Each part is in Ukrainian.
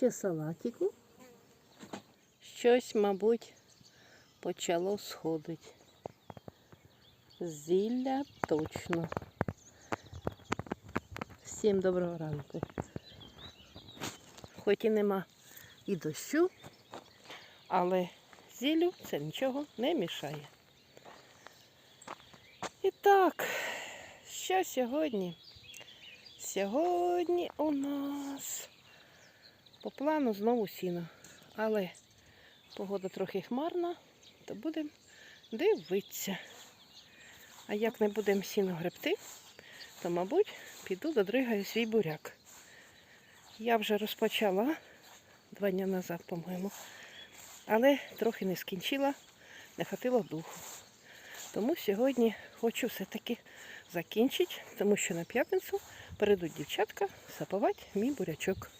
ще салатику. Щось, мабуть, почало сходити. Зілля точно. Всім доброго ранку. Хоч і нема і дощу, але зіллю це нічого не мішає. І так, що сьогодні? Сьогодні у нас по плану знову сіно. Але погода трохи хмарна, то будемо дивитися. А як не будемо сіно гребти, то, мабуть, піду додригаю свій буряк. Я вже розпочала два дні назад, по-моєму. Але трохи не скінчила, не хватило духу. Тому сьогодні хочу все-таки закінчити, тому що на п'ятницю перейдуть дівчатка сапувати мій бурячок.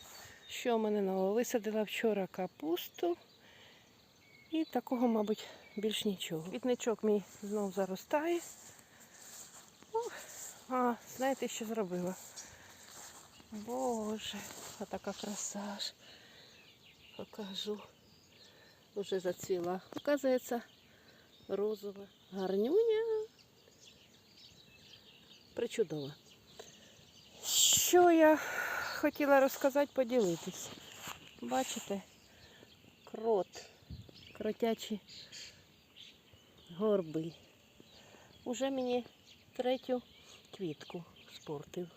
Що в мене нового? Висадила вчора капусту. І такого, мабуть, більш нічого. Квітничок мій знов заростає. Ох, а, знаєте, що зробила? Боже, а така краса ж. Покажу. Уже зацвіла. Оказується, розова. Гарнюня. Причудова. Що я хотіла розказати, поділитись. Бачите? Крот. Кротячі горби. Уже мені третю квітку спортив.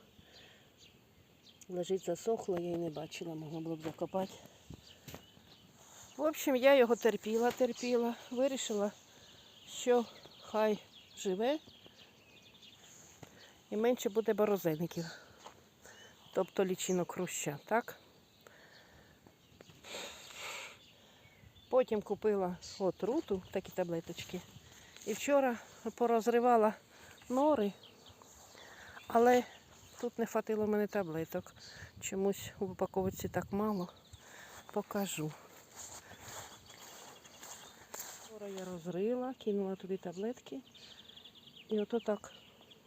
Лежить засохло, я її не бачила, могла було б закопати. В общем, я його терпіла, терпіла, вирішила, що хай живе і менше буде борозенників. Тобто лічинок хруща, так? Потім купила отруту, такі таблеточки. І вчора порозривала нори, але тут не хватило мене таблеток. Чомусь в упаковці так мало. Покажу. Вчора я розрила, кинула туди таблетки і ото так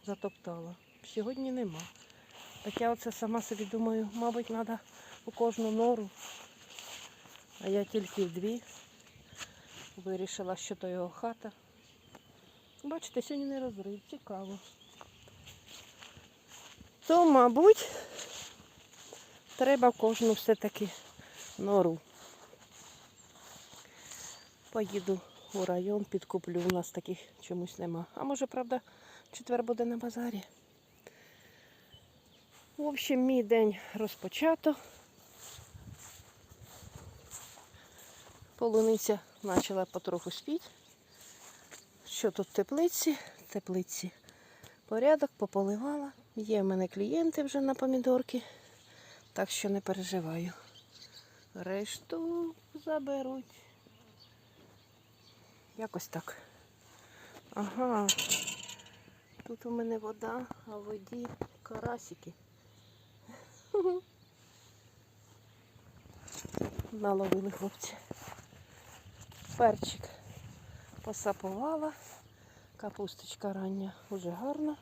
затоптала. Сьогодні нема. Так я оце сама собі думаю, мабуть, треба у кожну нору. А я тільки в дві. Вирішила, що то його хата. Бачите, сьогодні не розрив, цікаво. То, мабуть, треба кожну все-таки нору. Поїду у район, підкуплю. У нас таких чомусь нема. А може, правда, четвер буде на базарі. В общем, мій день розпочато. Полуниця почала потроху спіти. Що тут теплиці? Теплиці порядок, пополивала. Є в мене клієнти вже на помідорки, так що не переживаю. Решту заберуть. Якось так. Ага. Тут у мене вода, а в воді карасики. Наловили хлопці. Перчик посапувала. Капусточка рання вже гарна.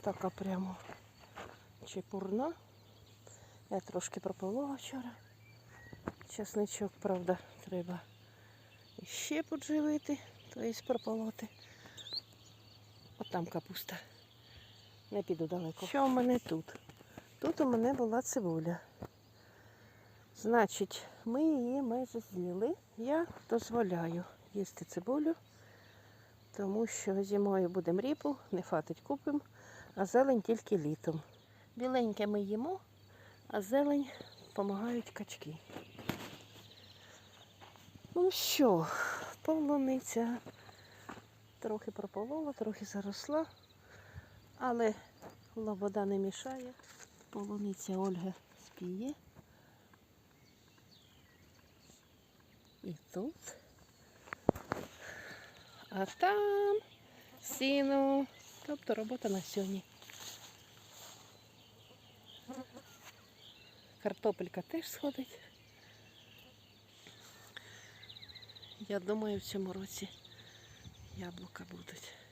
Така прямо чепурна. Я трошки прополола вчора. Часничок, правда, треба ще подживити, тобто прополоти. От там капуста. Не піду далеко. Що в мене тут? Тут у мене була цибуля. Значить, ми її майже з'їли. Я дозволяю їсти цибулю, тому що зимою будемо ріпу, не фатить купимо, а зелень тільки літом. Біленьке ми їмо, а зелень допомагають качки. Ну що, полуниця трохи прополола, трохи заросла, але лобода не мішає. Полуниця Ольга спіє. І тут. А там сіно. Тобто робота на сьогодні. Картопелька теж сходить. Я думаю, в цьому році яблука будуть.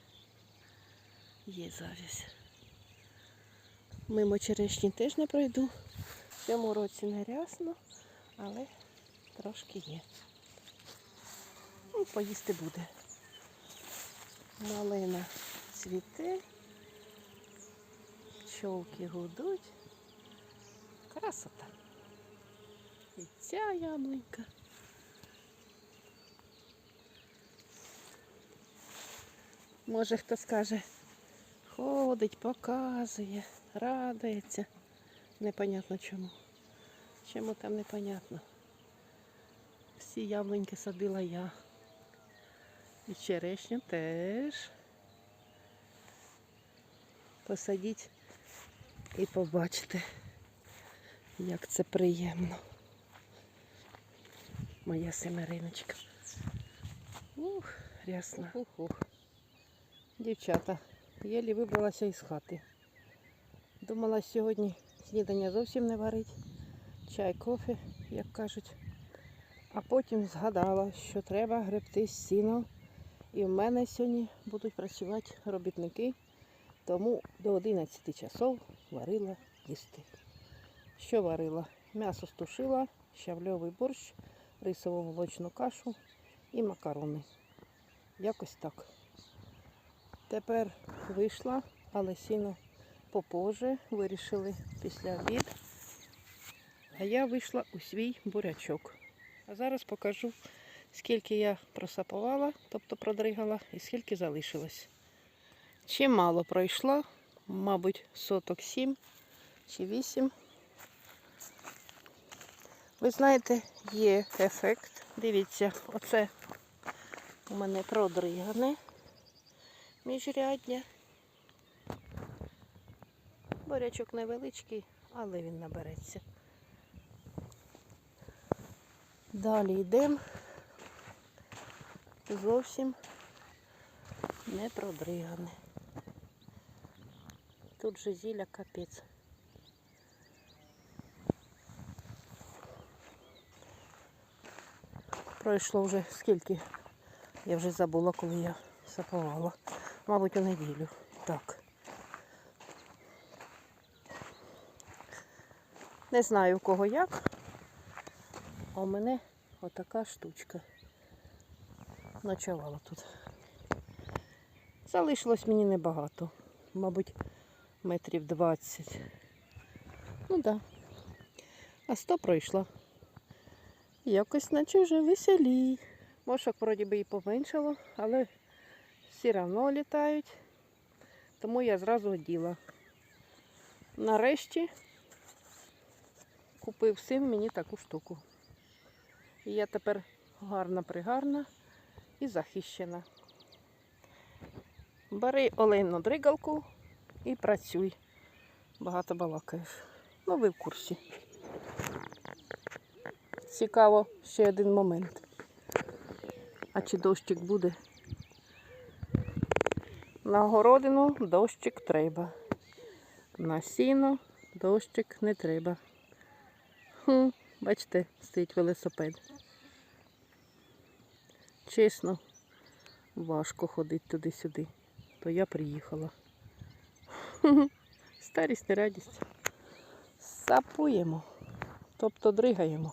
Є завість. Мимо черешні теж не пройду. В цьому році не рясно, але трошки є. Ну, поїсти буде. Малина цвіте, пчолки гудуть. Красота. І ця яблунька. Може хто скаже, ходить, показує, радується. Непонятно чому. Чому там непонятно. Всі яблуньки садила я. І черешню теж. Посадіть і побачите, як це приємно. Моя семериночка. Ух, рясно. Ух-ух. Дівчата, єлі вибралася із хати. Думала сьогодні снідання зовсім не варить. Чай, кофе, як кажуть. А потім згадала, що треба гребти з сіном. І в мене сьогодні будуть працювати робітники. Тому до 11 часов варила їсти. Що варила? М'ясо стушила, щавльовий борщ, рисову молочну кашу і макарони. Якось так. Тепер вийшла, але сіно попозже вирішили після обід. А я вийшла у свій бурячок. А зараз покажу, скільки я просапувала, тобто продригала, і скільки залишилось. Чимало пройшло, мабуть, соток 7 чи 8. Ви знаєте, є ефект. Дивіться, оце у мене продригане міжряддя. Борячок невеличкий, але він набереться. Далі йдемо. Зовсім не продригане. Тут же зілля капець. Пройшло вже скільки. Я вже забула, коли я сапувала. Мабуть, у неділю. Так. Не знаю, у кого як. А у мене отака штучка. Ночувала тут. Залишилось мені небагато. Мабуть, метрів 20. Ну так. Да. А 100 пройшла. Якось наче вже веселій. Мошок вроді би і поменшало, але всі одно літають. Тому я зразу оділа. Нарешті купив син мені таку штуку. І я тепер гарна пригарна і захищена. Бери олейну дригалку і працюй. Багато балакаєш. Ну, ви в курсі. Цікаво ще один момент. А чи дощик буде? На городину дощик треба. На сіно дощик не треба. Хм, бачите, стоїть велосипед. Чесно, важко ходити туди-сюди. То я приїхала. Старість не радість. Сапуємо, тобто дригаємо.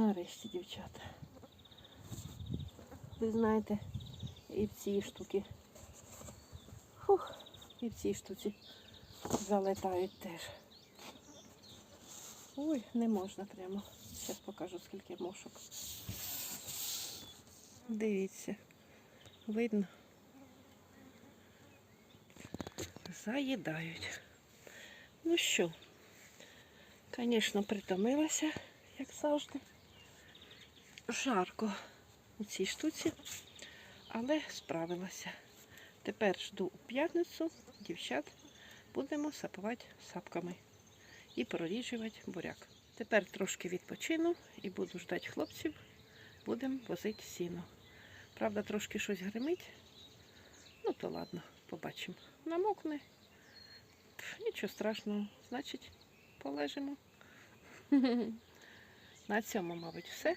Нарешті, дівчата. Ви знаєте, і в цій штуки. Фух, і в цій штуці залетають теж. Ой, не можна прямо. Зараз покажу, скільки мошок. Дивіться. Видно. Заїдають. Ну що, звісно, притомилася, як завжди. Жарко у цій штуці, але справилася. Тепер жду у п'ятницю дівчат. Будемо сапувати сапками і проріжувати буряк. Тепер трошки відпочину і буду ждати хлопців. Будемо возити сіно. Правда, трошки щось гримить. Ну то ладно, побачимо. Намокне. Нічого страшного, значить, полежимо. На цьому, мабуть, все.